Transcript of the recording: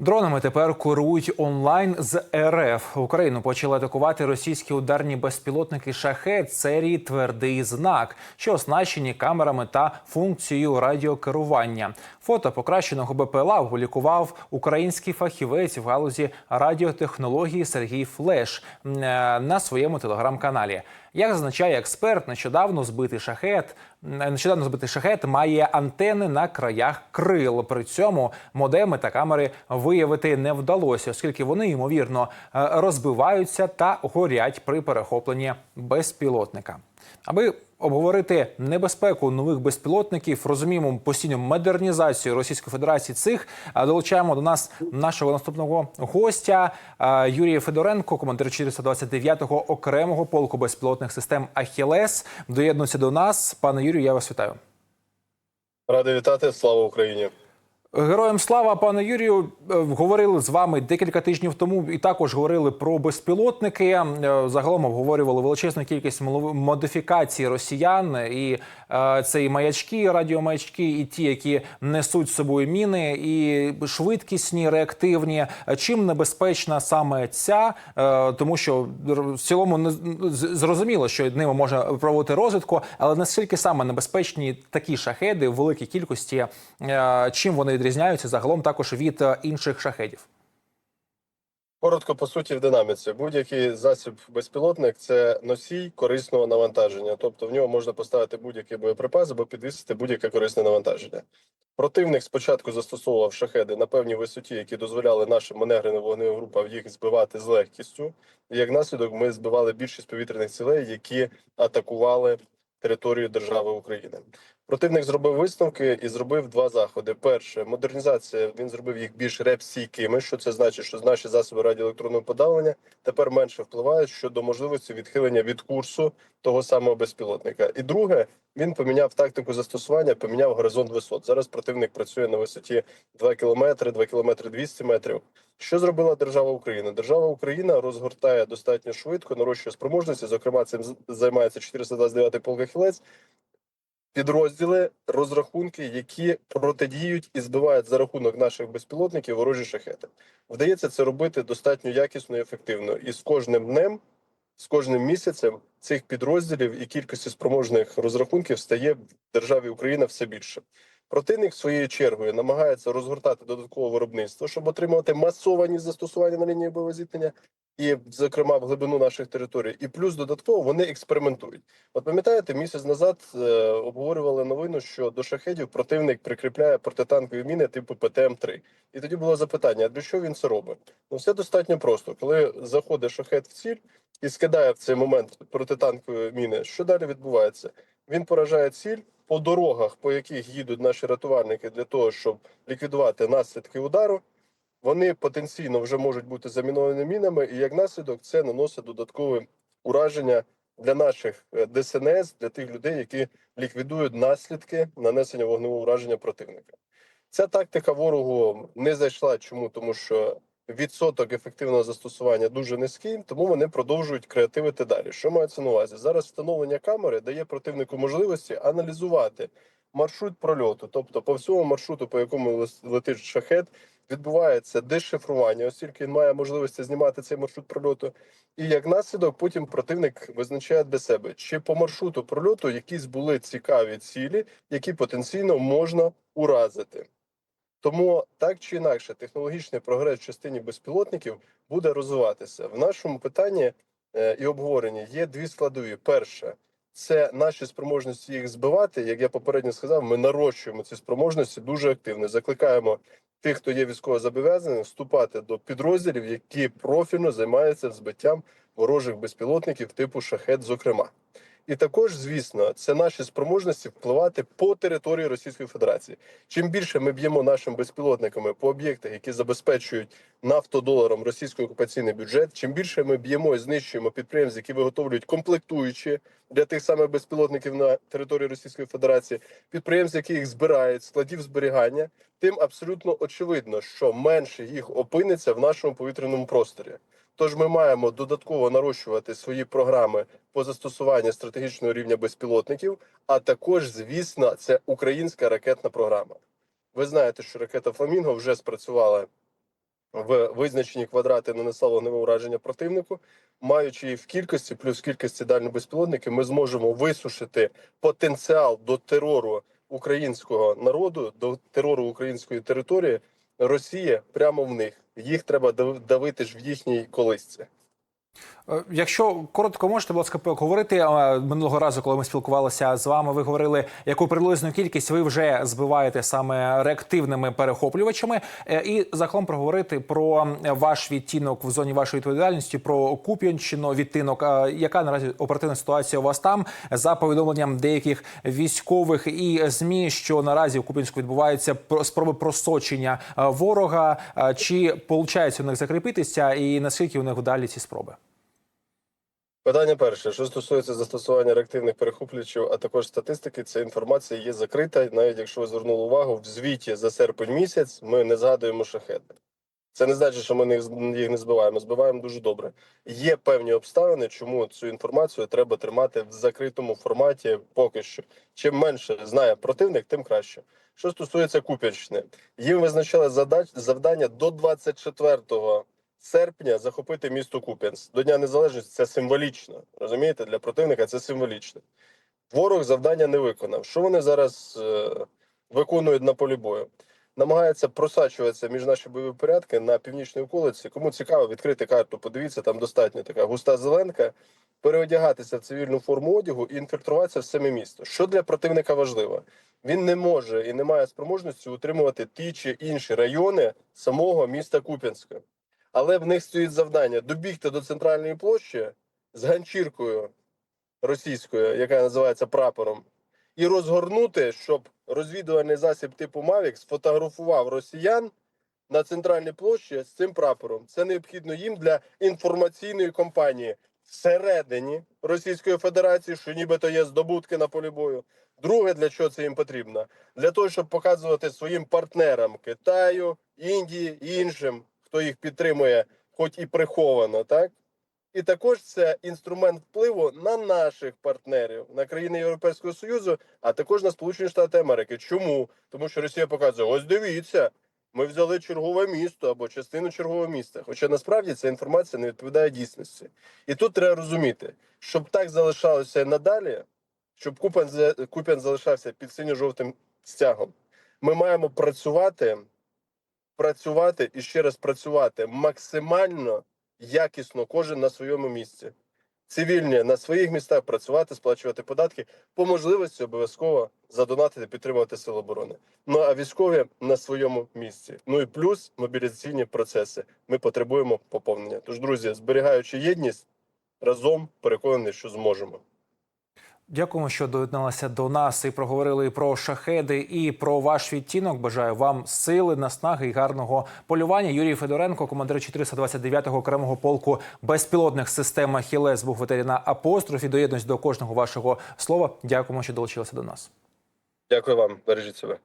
Дронами тепер керують онлайн з РФ. Україну почали атакувати російські ударні безпілотники шахет серії Твердий знак, що оснащені камерами та функцією радіокерування. Фото покращеного БПЛА опублікував український фахівець в галузі радіотехнології Сергій Флеш е, на своєму телеграм-каналі. Як зазначає експерт, нещодавно збитий шахет нещодавно збитий шахет має антени на краях крил. При цьому модеми та камери виявити не вдалося, оскільки вони ймовірно е, розбиваються та горять при перехопленні безпілотника. Аби обговорити небезпеку нових безпілотників, розуміємо постійну модернізацію Російської Федерації. Цих долучаємо до нас нашого наступного гостя Юрія Федоренко, командир 429-го окремого полку безпілотних систем Ахілес. Доєднується до нас. Пане Юрію, я вас вітаю. Радий вітати. Слава Україні. Героям слава, пане Юрію, Е, говорили з вами декілька тижнів тому, і також говорили про безпілотники. Е, Загалом обговорювали величезну кількість модифікацій росіян, і це і маячки, радіомаячки, і ті, які несуть з собою міни, і швидкісні, реактивні. Е, Чим небезпечна саме ця, Е, тому що в цілому не зрозуміло, що ними можна проводити розвідку, але наскільки саме небезпечні такі шахеди в великій кількості, е, чим вони відрізняються загалом також від е, інших шахедів? Коротко по суті в динаміці. Будь-який засіб безпілотник це носій корисного навантаження. Тобто в нього можна поставити будь-який боєприпас або підвісити будь-яке корисне навантаження. Противник спочатку застосовував шахеди на певній висоті, які дозволяли нашим маневреним вогневим групам їх збивати з легкістю. І як наслідок, ми збивали більшість повітряних цілей, які атакували територію держави України. Противник зробив висновки і зробив два заходи. Перше, модернізація. Він зробив їх більш реп-стійкими. Що це значить? Що наші засоби радіоелектронного подавлення тепер менше впливають щодо можливості відхилення від курсу того самого безпілотника. І друге, він поміняв тактику застосування, поміняв горизонт висот. Зараз противник працює на висоті 2 кілометри, 2 кілометри 200 метрів. Що зробила держава Україна? Держава Україна розгортає достатньо швидко, нарощує спроможності. Зокрема, цим займається 429-й полк «Ахілець», підрозділи, розрахунки, які протидіють і збивають за рахунок наших безпілотників ворожі шахети. Вдається це робити достатньо якісно і ефективно. І з кожним днем, з кожним місяцем цих підрозділів і кількості спроможних розрахунків стає в державі Україна все більше. Противник своєю чергою намагається розгортати додаткове виробництво, щоб отримувати масовані застосування на лінії бойового зіткнення, і, зокрема, в глибину наших територій. І плюс додатково вони експериментують. От пам'ятаєте, місяць назад е, обговорювали новину, що до шахедів противник прикріпляє протитанкові міни типу ПТМ-3. І тоді було запитання: а для що він це робить? Ну все достатньо просто. Коли заходить шахет в ціль і скидає в цей момент протитанкові міни, що далі відбувається? Він поражає ціль по дорогах, по яких їдуть наші рятувальники для того, щоб ліквідувати наслідки удару. Вони потенційно вже можуть бути заміновані мінами, і як наслідок це наносить додаткове ураження для наших е, ДСНС, для тих людей, які ліквідують наслідки нанесення вогневого ураження противника. Ця тактика ворогу не зайшла. Чому? Тому що відсоток ефективного застосування дуже низький, тому вони продовжують креативити далі. Що мається на увазі? Зараз встановлення камери дає противнику можливості аналізувати маршрут прольоту, тобто по всьому маршруту, по якому летить шахет, відбувається дешифрування, оскільки він має можливості знімати цей маршрут прольоту. І як наслідок, потім противник визначає для себе, чи по маршруту прольоту якісь були цікаві цілі, які потенційно можна уразити. Тому так чи інакше, технологічний прогрес в частині безпілотників буде розвиватися. В нашому питанні е, і обговоренні є дві складові. Перше це наші спроможності їх збивати. Як я попередньо сказав, ми нарощуємо ці спроможності дуже активно. Закликаємо тих, хто є військово зобов'язаним, вступати до підрозділів, які профільно займаються збиттям ворожих безпілотників типу шахет, зокрема. І також, звісно, це наші спроможності впливати по території Російської Федерації. Чим більше ми б'ємо нашими безпілотниками по об'єктах, які забезпечують нафтодоларом російський окупаційний бюджет, чим більше ми б'ємо і знищуємо підприємств, які виготовлюють комплектуючі для тих самих безпілотників на території Російської Федерації, підприємств, які їх збирають, складів зберігання, тим абсолютно очевидно, що менше їх опиниться в нашому повітряному просторі. Тож ми маємо додатково нарощувати свої програми по застосуванню стратегічного рівня безпілотників, а також, звісно, це українська ракетна програма. Ви знаєте, що ракета Фламінго вже спрацювала в визначені квадрати нанесла вогневе ураження противнику. Маючи її в кількості, плюс в кількості дальнобезпілотників, ми зможемо висушити потенціал до терору українського народу, до терору української території Росії прямо в них. Їх треба дав- давити ж в їхній колисці. Е, Якщо коротко можете, будь ласка, поговорити е, минулого разу, коли ми спілкувалися з вами, ви говорили, яку приблизну кількість ви вже збиваєте саме реактивними перехоплювачами, Е, і загалом проговорити про ваш відтінок в зоні вашої відповідальності, про Куп'янщину, відтинок. Яка наразі оперативна ситуація у вас там за повідомленням деяких військових і змі, що наразі в Куп'янську відбуваються про- спроби просочення ворога? Чи виходить у них закріпитися, і наскільки у них вдалі ці спроби? Питання перше, що стосується застосування реактивних перехоплювачів, а також статистики, ця інформація є закрита. Навіть якщо ви звернули увагу, в звіті за серпень місяць ми не згадуємо шахеди. Це не значить, що ми їх не збиваємо. Збиваємо дуже добре. Є певні обставини, чому цю інформацію треба тримати в закритому форматі поки що. Чим менше знає противник, тим краще. Що стосується Куп'янщини, їм визначали завдання до 24 серпня захопити місто Куп'янськ. До Дня Незалежності це символічно. Розумієте, для противника це символічно. Ворог завдання не виконав. Що вони зараз е, виконують на полі бою? Намагаються просачуватися між наші бойові порядки на північній околиці. Кому цікаво, відкрити карту, подивіться, там достатньо така густа зеленка, переодягатися в цивільну форму одягу і інфільтруватися в саме місто. Що для противника важливо? Він не може і не має спроможності утримувати ті чи інші райони самого міста Куп'янська. Але в них стоїть завдання добігти до центральної площі з ганчіркою російською, яка називається прапором, і розгорнути, щоб розвідувальний засіб типу Мавік сфотографував росіян на центральній площі з цим прапором. Це необхідно їм для інформаційної кампанії всередині Російської Федерації, що нібито є здобутки на полі бою. Друге, для чого це їм потрібно? Для того, щоб показувати своїм партнерам Китаю, Індії і іншим, хто їх підтримує, хоч і приховано, так? І також це інструмент впливу на наших партнерів, на країни Європейського Союзу, а також на Сполучені Штати Америки. Чому? Тому що Росія показує: ось дивіться, ми взяли чергове місто або частину чергового міста. Хоча насправді ця інформація не відповідає дійсності. І тут треба розуміти, щоб так залишалося надалі, щоб Купян, за- Куп'ян залишався під синьо-жовтим стягом. Ми маємо працювати, працювати і ще раз працювати максимально якісно, кожен на своєму місці. Цивільні на своїх містах працювати, сплачувати податки, по можливості обов'язково задонатити, підтримувати сили оборони. Ну а військові на своєму місці. Ну і плюс мобілізаційні процеси. Ми потребуємо поповнення. Тож, друзі, зберігаючи єдність, разом переконаний, що зможемо. Дякуємо, що доєдналися до нас і проговорили про шахеди, і про ваш відтінок. Бажаю вам сили, наснаги і гарного полювання. Юрій Федоренко, командир 429-го окремого полку безпілотних систем «Ахілес», був в апострофі. Доєднуюсь до кожного вашого слова. Дякуємо, що долучилися до нас. Дякую вам, бережіть себе.